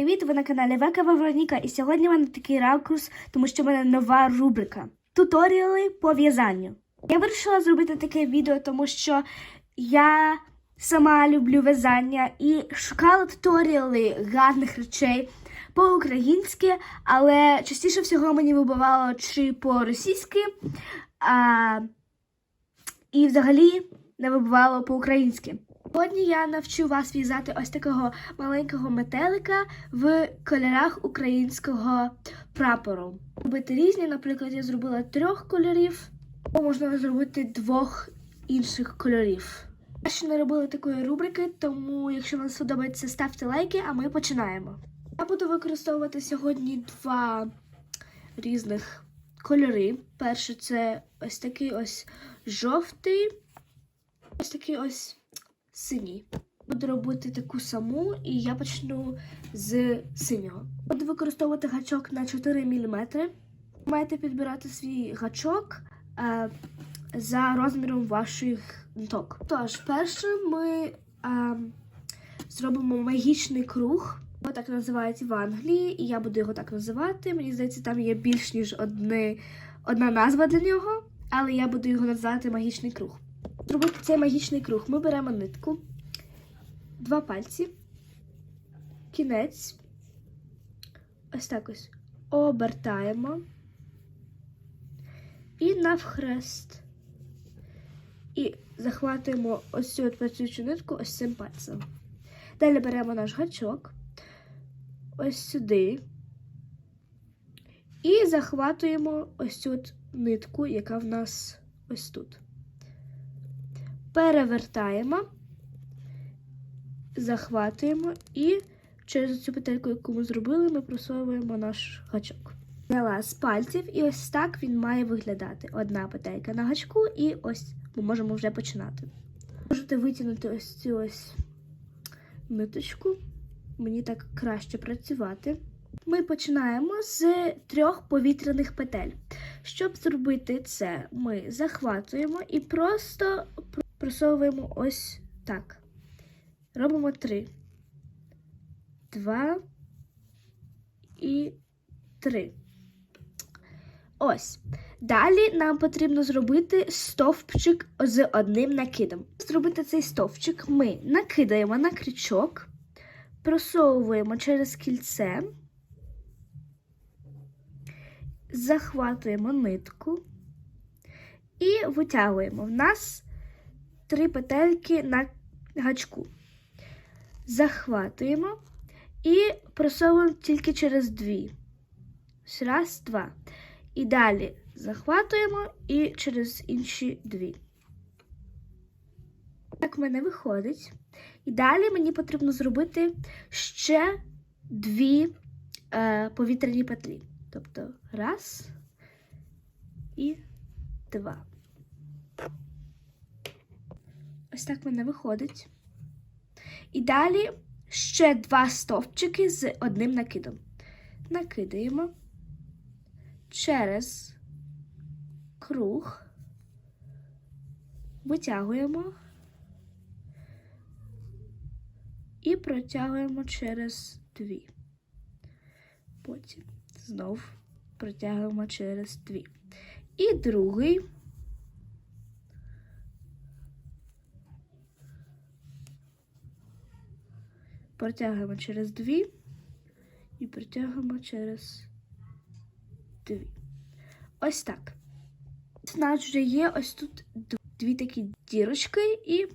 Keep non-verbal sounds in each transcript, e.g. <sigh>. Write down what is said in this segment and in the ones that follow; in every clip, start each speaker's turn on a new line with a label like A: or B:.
A: привіт! Ви на каналі Века Вавроніка. І сьогодні в мене такий ракурс, тому що в мене нова рубрика Туторіали по в'язанню. Я вирішила зробити таке відео, тому що я сама люблю в'язання і шукала туторіали гарних речей по-українськи, але частіше всього мені вибивало чи по-російськи, а... і взагалі не вибивало по-українськи. Сьогодні я навчу вас в'язати ось такого маленького метелика в кольорах українського прапору. Робити різні, наприклад, я зробила трьох кольорів, або можна зробити двох інших кольорів. Я ще не робила такої рубрики, тому якщо вам сподобається, ставте лайки, а ми починаємо. Я буду використовувати сьогодні два різних кольори. Перший це ось такий ось жовтий, ось такий ось синій. Буду робити таку саму, і я почну з синього. Буду використовувати гачок на 4 мм. Маєте підбирати свій гачок е, за розміром ваших ниток. Тож, перше ми е, зробимо магічний круг. Його так називають в Англії, і я буду його так називати. Мені здається, там є більш ніж одне, одна назва для нього, але я буду його називати магічний круг. Зробити цей магічний круг. Ми беремо нитку, два пальці, кінець, ось так ось обертаємо і навхрест. І захватуємо ось цю працюючу нитку ось цим пальцем. Далі беремо наш гачок ось сюди. І захватуємо ось цю нитку, яка в нас ось тут перевертаємо, захватуємо і через цю петельку, яку ми зробили, ми просовуємо наш гачок. Взяла з пальців, і ось так він має виглядати. Одна петелька на гачку, і ось ми можемо вже починати. Можете витягнути ось цю ось ниточку. Мені так краще працювати. Ми починаємо з трьох повітряних петель. Щоб зробити це, ми захватуємо і просто просовуємо ось так. Робимо три. Два і три. Ось. Далі нам потрібно зробити стовпчик з одним накидом. Зробити цей стовпчик ми накидаємо на крючок, просовуємо через кільце, захватуємо нитку і витягуємо. В нас три петельки на гачку. Захватуємо і просовуємо тільки через дві. Раз, два. І далі захватуємо і через інші дві. Так в мене виходить. І далі мені потрібно зробити ще дві е, повітряні петлі. Тобто раз і два. Ось так в мене виходить. І далі ще два стовпчики з одним накидом. Накидаємо через круг, витягуємо і протягуємо через дві. Потім знов протягуємо через дві. І другий. Протягуємо через дві і протягуємо через дві. Ось так. У нас вже є ось тут дві такі дірочки і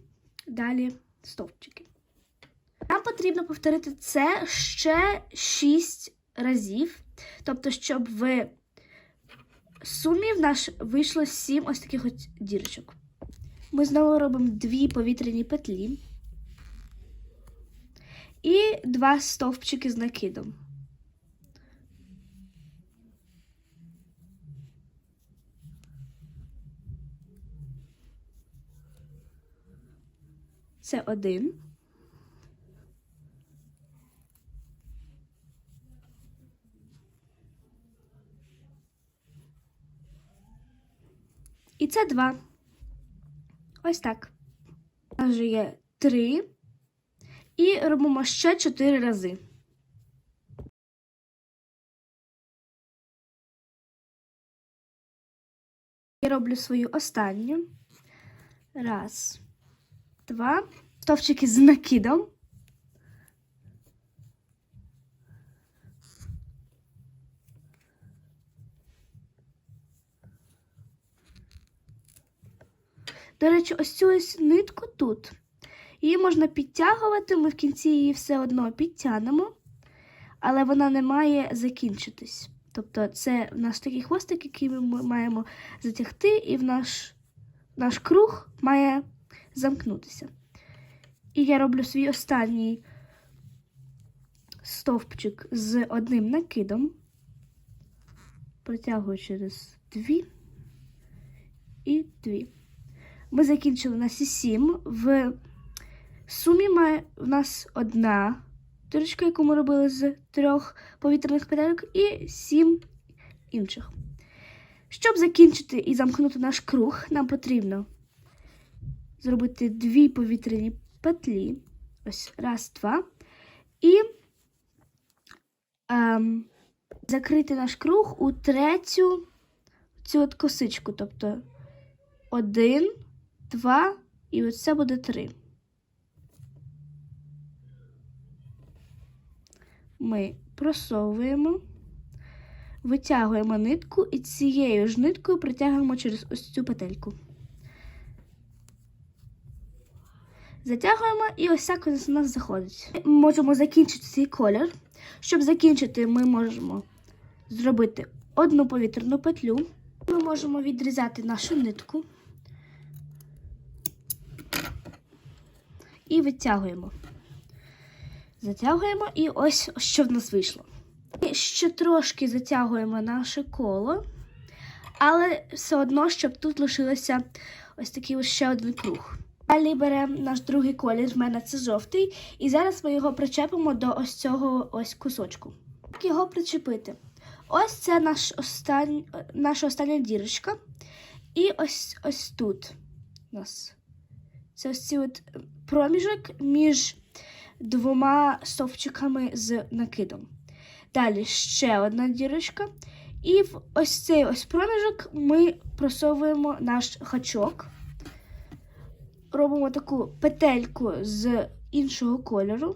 A: далі стовпчики. Нам потрібно повторити це ще 6 разів. Тобто, щоб в сумі в нас вийшло 7 ось таких ось дірочок. Ми знову робимо дві повітряні петлі і два стовпчики з накидом. Це один. І це два. Ось так. Вже є три. І робимо ще 4 рази. Я роблю свою останню. Раз, два. товчики з накидом. До речі, ось цю ось нитку тут. Її можна підтягувати, ми в кінці її все одно підтягнемо, але вона не має закінчитись. Тобто це в нас такий хвостик, який ми маємо затягти, і в наш, наш круг має замкнутися. І я роблю свій останній стовпчик з одним накидом, протягую через дві і дві. Ми закінчили на всі сім. В сумі має в нас одна дірочка, яку ми робили з трьох повітряних петельок, і сім інших. Щоб закінчити і замкнути наш круг, нам потрібно зробити дві повітряні петлі. Ось раз, два. І ем, закрити наш круг у третю цю от косичку. Тобто один, два, і оце буде три. Ми просовуємо, витягуємо нитку і цією ж ниткою притягуємо через ось цю петельку. Затягуємо і ось так у нас заходить. Ми можемо закінчити цей колір. Щоб закінчити, ми можемо зробити одну повітряну петлю. Ми можемо відрізати нашу нитку і витягуємо. Затягуємо і ось що в нас вийшло. І ще трошки затягуємо наше коло, але все одно, щоб тут лишилося ось такий ось ще один круг. Далі беремо наш другий колір, в мене це жовтий, і зараз ми його причепимо до ось цього ось кусочку. Як його причепити? Ось це наш остань... наша остання дірочка. І ось ось тут у нас. Це ось цей проміжок між двома стовпчиками з накидом. Далі ще одна дірочка. І в ось цей ось проміжок ми просовуємо наш хачок. Робимо таку петельку з іншого кольору.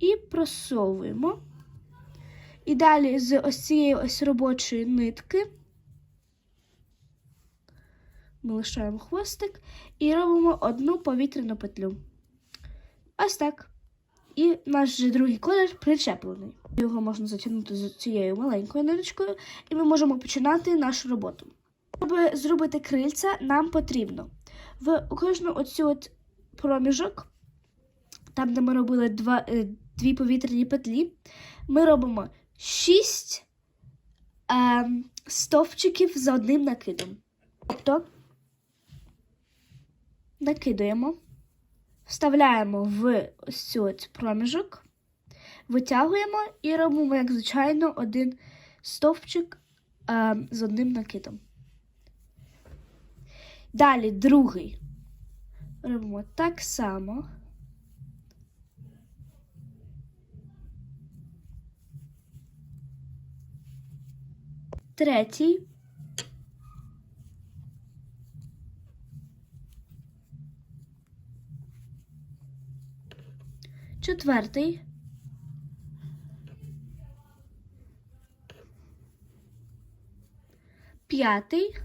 A: І просовуємо. І далі з ось цієї ось робочої нитки ми лишаємо хвостик і робимо одну повітряну петлю. Ось так. І наш же другий колір причеплений. Його можна затягнути з цією маленькою ниточкою, і ми можемо починати нашу роботу. Щоб зробити крильця, нам потрібно в кожну оцю от проміжок, там, де ми робили два, е, дві повітряні петлі, ми робимо 6 е, стовпчиків за одним накидом. Тобто накидуємо, вставляємо в ось цю проміжок, витягуємо і робимо, як звичайно, один стовпчик е, з одним накидом. Далі другий. Робимо так само. Третій. Четвертий. П'ятий.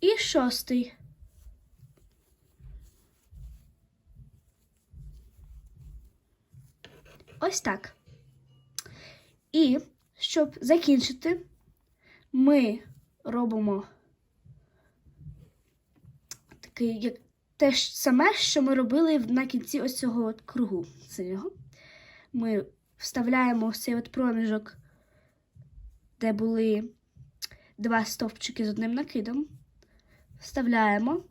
A: І шостий. Ось так. І щоб закінчити, ми робимо такий, як те ж саме, що ми робили на кінці ось цього от кругу синього. Ми вставляємо ось цей от проміжок, де були два стовпчики з одним накидом. Вставляємо,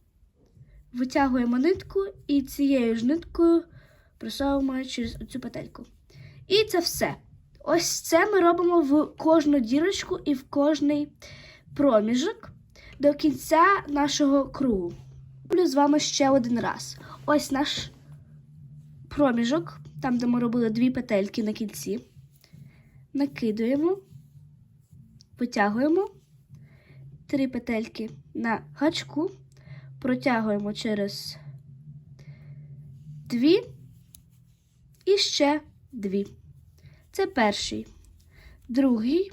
A: витягуємо нитку і цією ж ниткою просовуємо через цю петельку. І це все. Ось це ми робимо в кожну дірочку і в кожний проміжок до кінця нашого кругу. Роблю з вами ще один раз. Ось наш проміжок, там, де ми робили дві петельки на кінці. Накидуємо, витягуємо три петельки на гачку, протягуємо через дві і ще дві. Це перший, другий.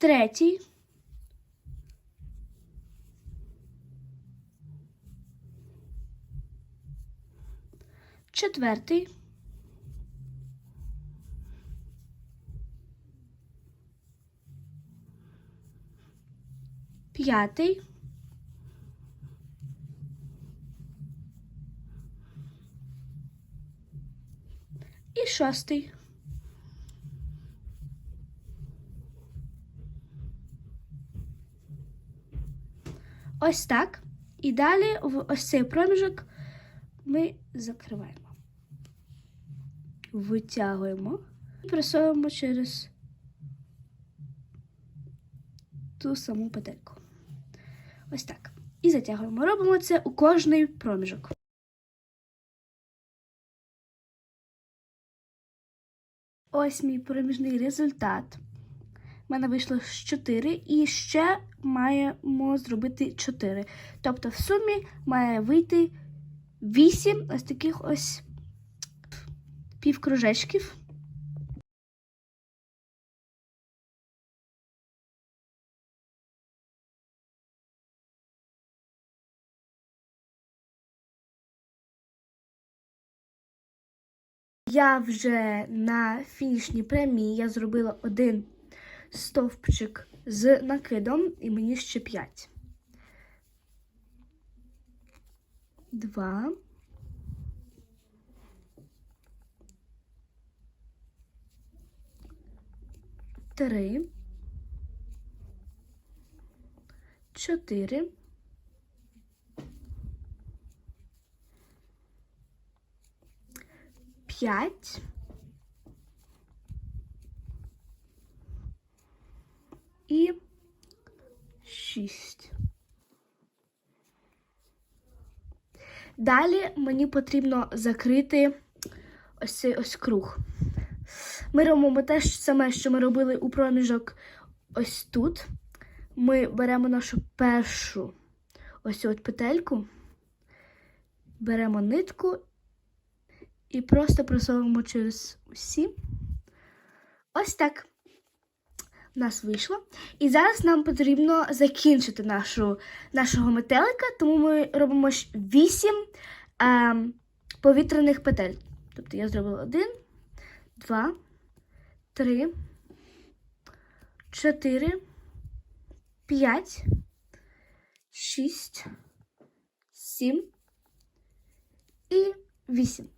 A: Третій. Четвертий. П'ятий. І шостий. Ось так. І далі в ось цей проміжок ми закриваємо. Витягуємо і просовуємо через ту саму петельку. Ось так. І затягуємо. Робимо це у кожний проміжок. Ось мій проміжний результат. У мене вийшло 4 і ще маємо зробити 4. Тобто в сумі має вийти 8 ось таких ось півкружечків. Я вже на фінішній прямій я зробила один стовпчик з накидом, і мені ще 5. Два. Три. Чотири. П'ять. І 6. Далі мені потрібно закрити ось цей ось круг. Ми робимо те ж саме, що ми робили у проміжок ось тут. Ми беремо нашу першу ось от петельку, беремо нитку і просто просовуємо через усі. Ось так нас вийшло. І зараз нам потрібно закінчити нашу, нашого метелика, тому ми робимо 8 е, повітряних петель. Тобто я зробила 1, 2, 3, 4, 5, 6, 7 і 8.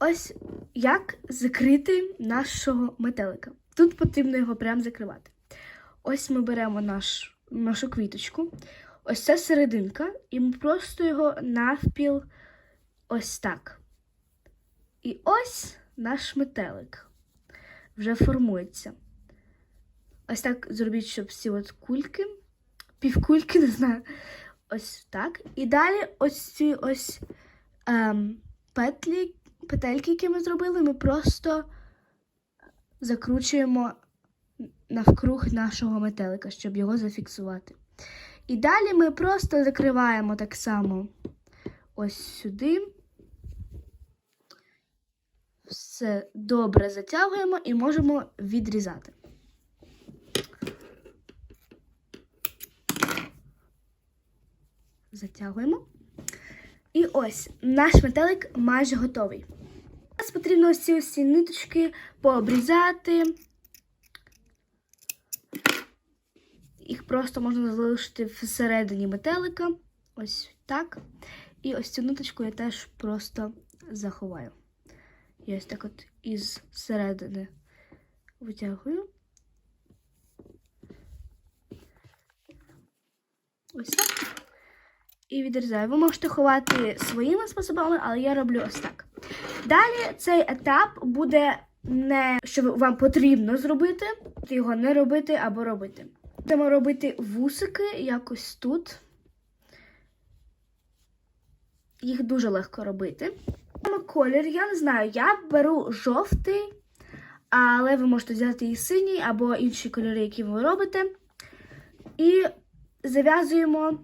A: Ось як закрити нашого метелика. Тут потрібно його прям закривати. Ось ми беремо наш, нашу квіточку. Ось це серединка, і ми просто його навпіл ось так. І ось наш метелик вже формується. Ось так зробіть, щоб всі от кульки, півкульки, <laughs> не знаю. Ось так. І далі ось ці ось ем, петлі, петельки, які ми зробили, ми просто закручуємо навкруг нашого метелика, щоб його зафіксувати. І далі ми просто закриваємо так само ось сюди. Все добре затягуємо і можемо відрізати. Затягуємо. І ось наш метелик майже готовий. Зараз потрібно ці ось ці ниточки пообрізати. Їх просто можна залишити всередині метелика. Ось так. І ось цю ниточку я теж просто заховаю. Я ось так от із середини витягую. Ось так. І відрізаю. Ви можете ховати своїми способами, але я роблю ось так. Далі цей етап буде не що вам потрібно зробити, його не робити або робити. Будемо робити вусики якось тут. Їх дуже легко робити. Колір, я не знаю, я беру жовтий, але ви можете взяти і синій або інші кольори, які ви робите. І зав'язуємо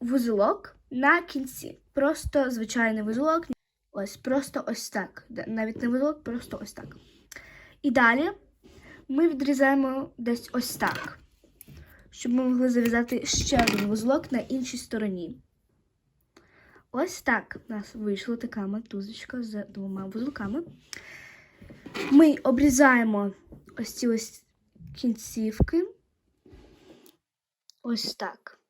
A: вузелок на кінці. Просто звичайний вузелок. Ось, просто ось так. Навіть не вузелок, просто ось так. І далі ми відрізаємо десь ось так, щоб ми могли зав'язати ще один вузлок на іншій стороні. Ось так у нас вийшла така мотузочка з двома вузлками. Ми обрізаємо ось ці ось кінцівки. Ось так.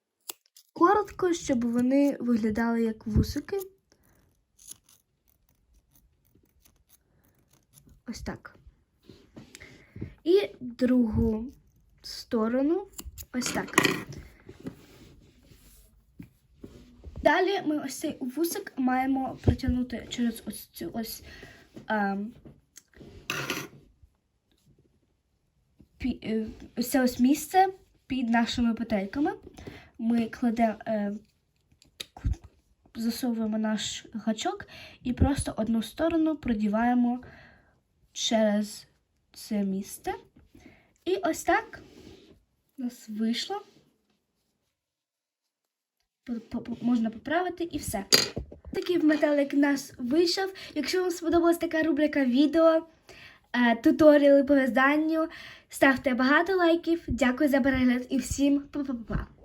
A: Коротко, щоб вони виглядали як вусики. Ось так. І другу сторону ось так. Далі ми ось цей вусик маємо протягнути через ось цю ось ем, пі- е, ось це ось місце під нашими петельками. Ми кладемо, е, засовуємо наш гачок і просто одну сторону продіваємо через це місце. І ось так у нас вийшло. Можна поправити і все. Такий метелик у нас вийшов. Якщо вам сподобалась така рубрика відео, е, туторіали по в'язанню, ставте багато лайків. Дякую за перегляд і всім па-па-па.